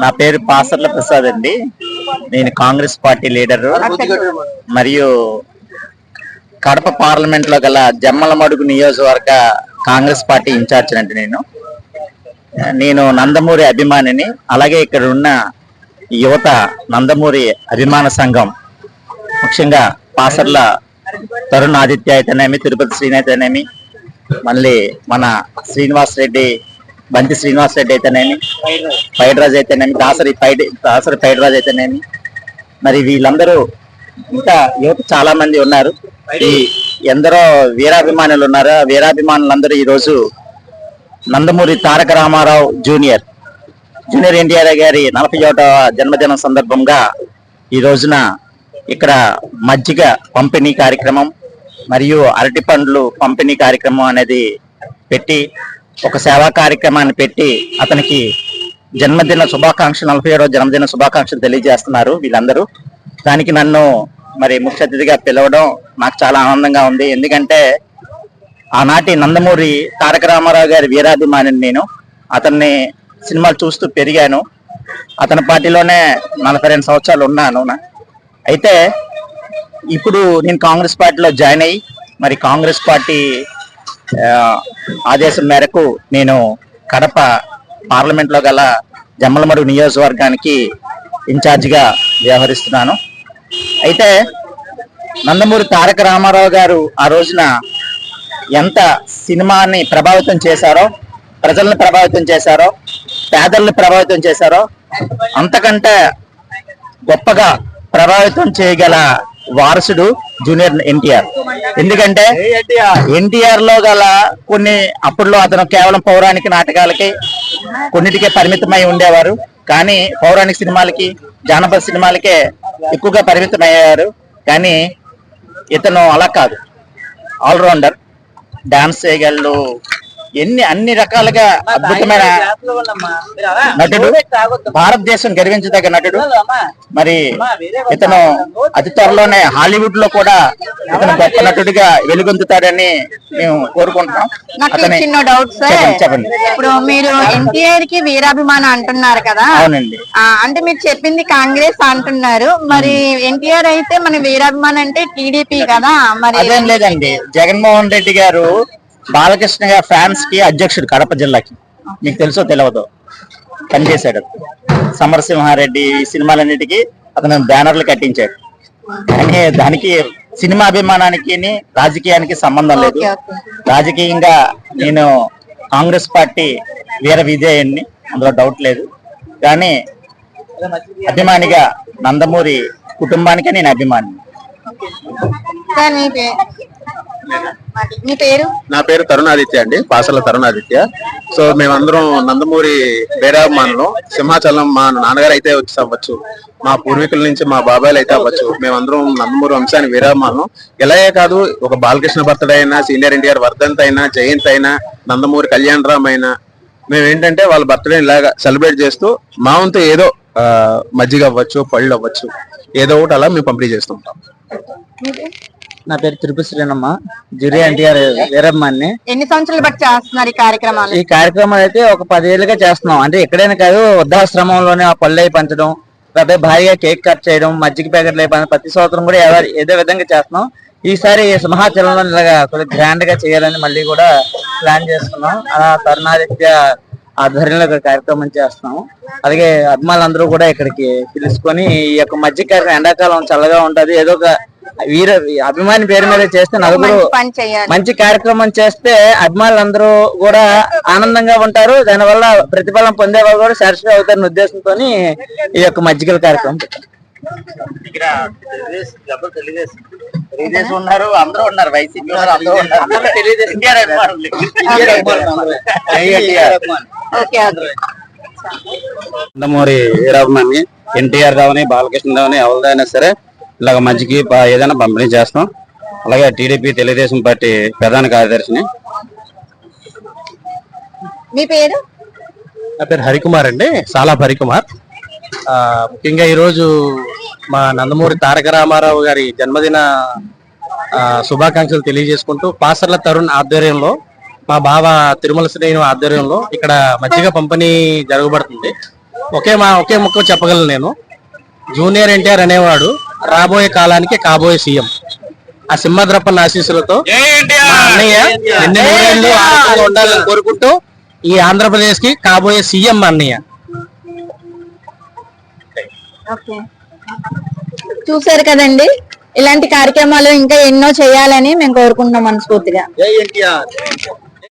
నా పేరు పాసర్ల ప్రసాద్ అండి. నేను కాంగ్రెస్ పార్టీ లీడర్. మరియు కడప పార్లమెంట్లో గల జమ్మలమడుగు నియోజకవర్గ కాంగ్రెస్ పార్టీ ఇన్ఛార్జ్ అండి నేను. నేను నందమూరి అభిమానిని అలాగే ఇక్కడ ఉన్న యువత నందమూరి అభిమాన సంఘం ముఖ్యంగా పాసర్ల తరుణ్ ఆదిత్య అయితేనేమి తిరుపతి శ్రీని అయితేనేమి మళ్ళీ మన శ్రీనివాస్ రెడ్డి బంతి శ్రీనివాస్ రెడ్డి అయితేనేమి? ఫైడ్ రాజ్. అయితేనేమి? దాసరి ఫైడ్ దాసరి ఫైడ్ రాజ్ అయితేనేమి? మరి వీళ్ళందరూ ఇంకా యువత చాలా మంది ఉన్నారు. ఈ ఎందరో వీరాభిమానులు ఉన్నారు? ఆ వీరాభిమానులందరూ ఈ రోజు Nandamuri Taraka Ramarao junior. Junior NTR గారి నలభై ఒకటవ జన్మదినం సందర్భంగా ఈ రోజున ఇక్కడ మజ్జిగ పంపిణీ కార్యక్రమం మరియు అరటి పండ్లు పంపిణీ కార్యక్రమం అనేది పెట్టి ఒక సేవా కార్యక్రమాన్ని పెట్టి అతనికి జన్మదిన శుభాకాంక్షలు నలభై ఏడవ జన్మదిన శుభాకాంక్షలు తెలియజేస్తున్నారు వీళ్ళందరూ. దానికి నన్ను మరి ముఖ్య అతిథిగా పిలవడం నాకు చాలా ఆనందంగా ఉంది. ఎందుకంటే ఆనాటి నందమూరి తారక రామారావు గారి వీరాభిమానిని నేను. అతన్ని సినిమాలు చూస్తూ పెరిగాను. అతని పార్టీలోనే నలభై రెండు సంవత్సరాలు ఉన్నాను. నా- అయితే ఇప్పుడు నేను కాంగ్రెస్ పార్టీలో జాయిన్ అయ్యి మరి కాంగ్రెస్ పార్టీ ఆదేశం మేరకు నేను కడప పార్లమెంట్లో గల జమ్మలమడు నియోజకవర్గానికి ఇన్ఛార్జిగా వ్యవహరిస్తున్నాను. అయితే నందమూరి తారక రామారావు గారు ఆ రోజున ఎంత సినిమాని ప్రభావితం చేశారో ప్రజల్ని ప్రభావితం చేశారో పేదల్ని ప్రభావితం చేశారో అంతకంటే గొప్పగా ప్రభావితం చేయగల వారసుడు జూనియర్ ఎన్టీఆర్. ఎందుకంటే ఎన్టీఆర్? లో గల కొన్ని అప్పుడులో అతను కేవలం పౌరాణిక నాటకాలకి కొన్నిటికే పరిమితమై ఉండేవారు. కానీ పౌరాణిక సినిమాలకి జానపద సినిమాలకే ఎక్కువగా పరిమితమయ్యారు. కానీ ఇతను అలా కాదు. ఆల్రౌండర్ డాన్స్ చేయగలడు. ఎన్ని అన్ని రకాలుగా అద్భుతమైన నటుడు. భారతదేశం గర్వించదగ్గ నటుడు. మరి ఇతను అతి త్వరలోనే హాలీవుడ్లో కూడా ఇతను గొప్ప నటుడిగా వెలుగొందుతాడని మేము కోరుకుంటున్నాం. నాకు అతని చిన్న డౌట్ సార్ చెప్పండి, చెప్పండి. ఇప్పుడు మీరు ఎన్టీఆర్కి వీరాభిమానం అంటున్నారు కదా? అవునండి. ఆ, అంటే మీరు చెప్పింది కాంగ్రెస్ అంటున్నారు. మరి ఎన్టీఆర్ అయితే మన వీరాభిమానం అంటే టీడీపీ కదా? మరి అదేం లేదండి. జగన్మోహన్ రెడ్డి గారు బాలకృష్ణ గారి ఫ్యాన్స్కి అధ్యక్షుడు కడప జిల్లాకి. మీకు తెలుసో తెలియదో పనిచేశాడు. సమరసింహారెడ్డి ఈ సినిమాలన్నిటికీ అతను బ్యానర్లు కట్టించాడు. కానీ దానికి సినిమా అభిమానానికి రాజకీయానికి సంబంధం లేదు. రాజకీయంగా నేను కాంగ్రెస్ పార్టీ వీర విజయాన్ని అందులో డౌట్ లేదు. కానీ అభిమానిగా నందమూరి కుటుంబానికే నేను అభిమాని. మీ పేరు? నా పేరు తరుణాదిత్య అండి. పాసల తరుణాదిత్య. సో మేమందరం నందమూరి బేరాభిమానులు. సింహాచలం మా నాన్నగారు అయితే వచ్చి అవ్వచ్చు. మా పూర్వీకుల నుంచి మా బాబాయిలు అయితే అవ్వచ్చు. మేమందరం నందమూరి వంశాన్ని వీరాభిమానులు. ఇలాగే కాదు ఒక బాలకృష్ణ బర్త్డే అయినా సీనియర్ ఎన్టీఆర్ వర్ధంత్ అయినా జయంత్ అయినా నందమూరి కళ్యాణ్ రామ్ అయినా మేము ఏంటంటే వాళ్ళ బర్త్డే ఇలాగా సెలబ్రేట్ చేస్తూ మా వంతు ఏదో మజ్జిగ అవ్వచ్చు పళ్ళు అవ్వచ్చు. ఏదో ఒకటి అలా మేము పంపిణీ చేస్తుంటాం నా పేరు తిరుపతి శ్రీనమ్మ జూరి ఎన్టీఆర్ వీరమ్మాన్ని. ఎన్ని సంవత్సరాలు బట్టి చేస్తున్నారు ఈ కార్యక్రమాలు? ఈ కార్యక్రమం అయితే ఒక పదేళ్ళుగా చేస్తున్నాం. అంటే ఎక్కడైనా కాదు వృద్ధాశ్రమంలోనే ఆ పళ్ళు అయి పంచడం లేకపోతే భారీగా కేక్ కట్ చేయడం మజ్జిగ ప్యాకెట్లు అయి పంచడం ప్రతి సంవత్సరం కూడా ఏదో- ఏదో విధంగా చేస్తున్నాం. ఈసారి సింహాచలంలో ఇలాగా కొద్దిగా గ్రాండ్గా చేయాలని మళ్ళీ కూడా ప్లాన్ చేస్తున్నాం ఆ తరుణాదిత్య ఆధ్వర్యంలో ఇక్కడ కార్యక్రమం చేస్తున్నాం. అలాగే అభిమానులందరూ కూడా ఇక్కడికి పిలుచుకొని ఈ యొక్క మజ్జిగ కార్యక్రమం ఎండాకాలం చల్లగా ఉంటది. ఏదో ఒక వీర అభిమాని పేరు మీద చేస్తే నలుగురు మంచి కార్యక్రమం చేస్తే అభిమానులందరూ కూడా ఆనందంగా ఉంటారు. దానివల్ల ప్రతిఫలం పొందే వాళ్ళు కూడా సాటిస్ఫై అవుతారనే ఉద్దేశంతో ఈ యొక్క మజ్జిగల కార్యక్రమం. తెలుగుదేశం ఉన్నారు అందరూ ఉన్నారు. వైసీపీ అందరూ నందమూరి వీరాభిమాని ఎన్టీఆర్ రావుని బాలకృష్ణ రావుని ఎవరిదైనా సరే ఇలాగ ప- ఏదైనా పంపిణీ చేస్తాం. అలాగే టీడీపీ తెలుగుదేశం పార్టీ ప్రధాన కార్యదర్శిని. మీ పేరు? నా పేరు హరికుమార్ అండి సాలా హరికుమార్. ముఖ్యంగా ఈరోజు మా నందమూరి తారక రామారావు గారి జన్మదిన శుభాకాంక్షలు తెలియజేసుకుంటూ పాసర్ల తరుణ్ ఆధ్వర్యంలో మా బావ తిరుమల శ్రేణు ఆధ్వర్యంలో ఇక్కడ మజ్జిగ పంపిణీ జరగబడుతుంది. ఒకే మా ఒకే ముక్క చెప్పగలను నేను. జూనియర్ ఎన్టీఆర్ అనేవాడు రాబోయే కాలానికి కాబోయే సీఎం. ఆ సింహద్రప్పన్న ఆశీస్సులతో మా అన్నయ్య ఎన్ని నూరేళ్ళు ఆరోగ్యంగా ఉండాలని కోరుకుంటూ ఈ ఆంధ్రప్రదేశ్కి కాబోయే సీఎం అన్నయ్య. చూసారు కదండి? ఇలాంటి కార్యక్రమాలు ఇంకా ఎన్నో చేయాలని మేము కోరుకుంటున్నాం మనస్ఫూర్తిగా.